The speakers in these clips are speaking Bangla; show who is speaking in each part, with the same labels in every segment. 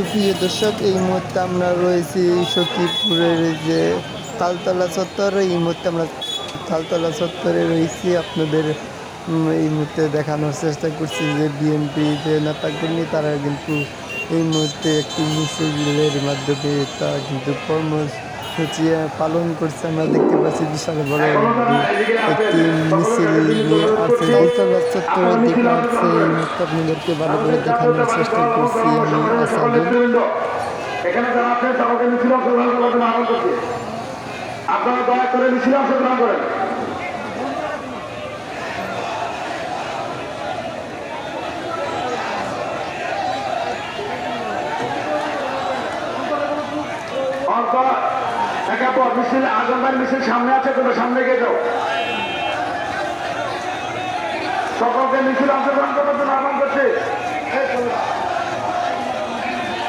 Speaker 1: সুপ্রিয় দর্শক, এই মুহূর্তে আমরা রয়েছি সখীপুরের যে তালতলা চত্বর, এই মুহূর্তে আমরা তালতলা চত্বরে রয়েছি। আপনাদের এই মুহূর্তে দেখানোর চেষ্টা করছি যে বিএনপি যে নেতাকর্মী, তারা কিন্তু এই মুহূর্তে একটি মিছিলের মাধ্যমে তারা কিন্তু কর্মসূচি পালন করছে। আমরা দেখতে পাচ্ছি বিশাল বড় একটি মিছিল নিয়ে আছে। আছে, এই মুহূর্তে আপনাদেরকে ভালো করে দেখানোর চেষ্টা করছি আমি, আসাদুল।
Speaker 2: এখানে যারা সবাইকে মিছিল অংশগ্রহণ করার জন্য করছি। আপনারা দয়া করে মিছিলে অংশগ্রহণ করেন। একা পর মিছিল আগরবার মিছিল সামনে আছে, তোমরা সামনে গিয়ে যাও। সকলকে মিছিল অংশগ্রহণ করার জন্য আহ্বান করছি।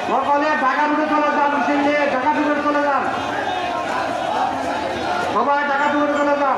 Speaker 2: সকলে ঢাকা রুটে চলে যান মিছিল নিয়ে ঢাকা রুটে চলে যান সবাই ঢাকা রুটে চলে যান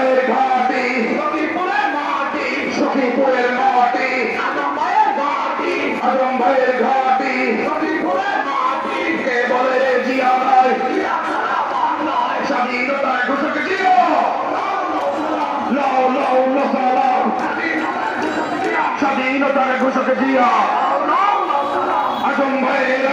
Speaker 2: ভাইয়ের ঘাটি সখীপুরের মাটি স্বাধীনতার ঘোষক জিয়া। আজম ভাইয়ের